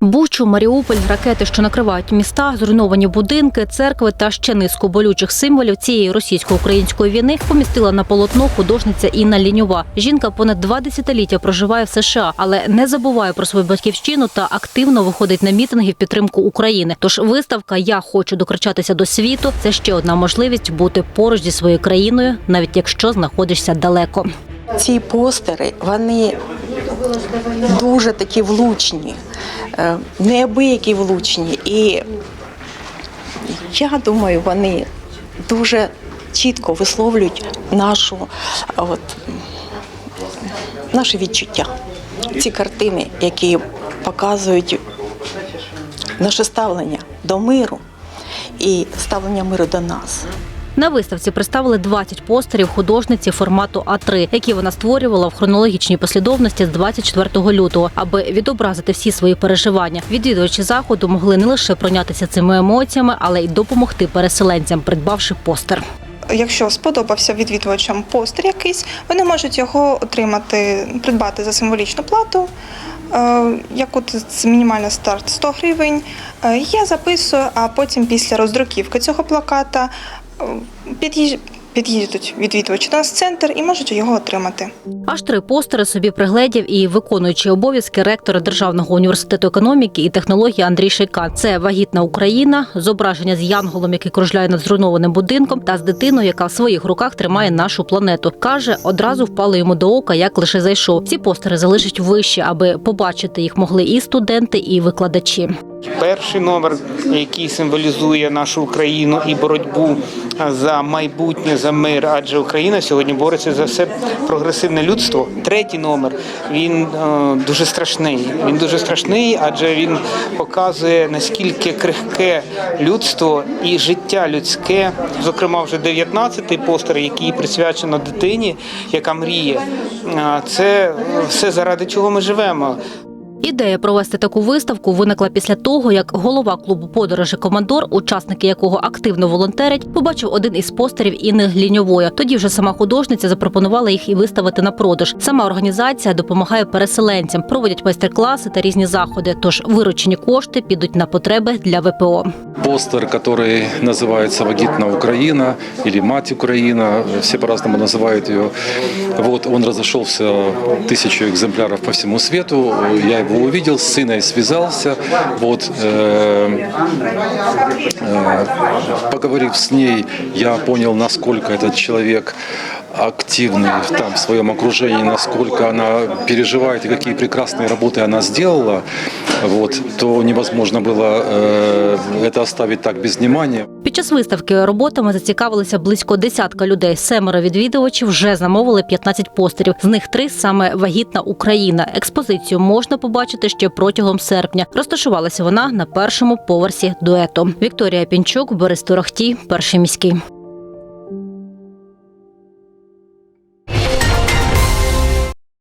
Бучу, Маріуполь, ракети, що накривають міста, зруйновані будинки, церкви та ще низку болючих символів цієї російсько-української війни помістила на полотно художниця Інна Ліньова. Жінка понад два десятиліття проживає в США, але не забуває про свою батьківщину та активно виходить на мітинги в підтримку України. Тож виставка Я хочу докричатися до світу це ще одна можливість бути поруч зі своєю країною, навіть якщо знаходишся далеко. Ці постери вони дуже такі влучні, е, неабиякі влучні. І я думаю, вони дуже чітко висловлюють нашу, от, наше відчуття. Ці картини, які показують наше ставлення до миру і ставлення миру до нас. На виставці представили 20 постерів художниці формату А3, які вона створювала в хронологічній послідовності з 24 лютого, аби відобразити всі свої переживання. Відвідувачі заходу могли не лише пройнятися цими емоціями, але й допомогти переселенцям, придбавши постер. Якщо сподобався відвідувачам постер якийсь, вони можуть його отримати, придбати за символічну плату. Е, Як от це мінімальний старт 100 гривень. Е, Я записую, а потім після роздруківки цього плаката під'їж- під'їдуть відвідувачі нас центр і можуть його отримати. Аж три постери собі пригледів і виконуючий обов'язки ректора Державного університету економіки і технології Андрій Шейка. Це вагітна Україна, зображення з янголом, який кружляє над зруйнованим будинком, та з дитиною, яка в своїх руках тримає нашу планету. каже, одразу впало йому до ока, як лише зайшов. Ці постери залишать вище, аби побачити їх могли і студенти, і викладачі. Перший номер, який символізує нашу Україну і боротьбу за майбутнє, за мир, адже Україна сьогодні бореться за все прогресивне людство. Третій номер він е, дуже страшний. Він дуже страшний, адже він показує наскільки крихке людство і життя людське. Зокрема, вже 19-й постер, який присвячено дитині, яка мріє. Е, Це все заради чого ми живемо. Ідея провести таку виставку виникла після того, як голова клубу подорожі Командор, учасники якого активно волонтерять, побачив один із постерів Інни Гліньової. Тоді вже сама художниця запропонувала їх і виставити на продаж. Сама організація допомагає переселенцям, проводять майстер-класи та різні заходи. Тож виручені кошти підуть на потреби для ВПО. постер, который называется «Вагитна Украина» или «Мать Украина», все по-разному называют ее. Вот, он разошелся тысячу экземпляров по всему свету, я его увидел, с сыной связался, вот, э, э, поговорив с ней, я понял, насколько этот человек активный там в своем окружении, насколько она переживает и какие прекрасные работы она сделала, вот, то невозможно было э, это оставить так без внимания. Час виставки роботами зацікавилися близько десятка людей. Семеро відвідувачів вже замовили 15 постерів. З них три саме вагітна Україна. Експозицію можна побачити ще протягом серпня. Розташувалася вона на першому поверсі дуету. Вікторія Пінчук, Борис Торохтій, перший міський.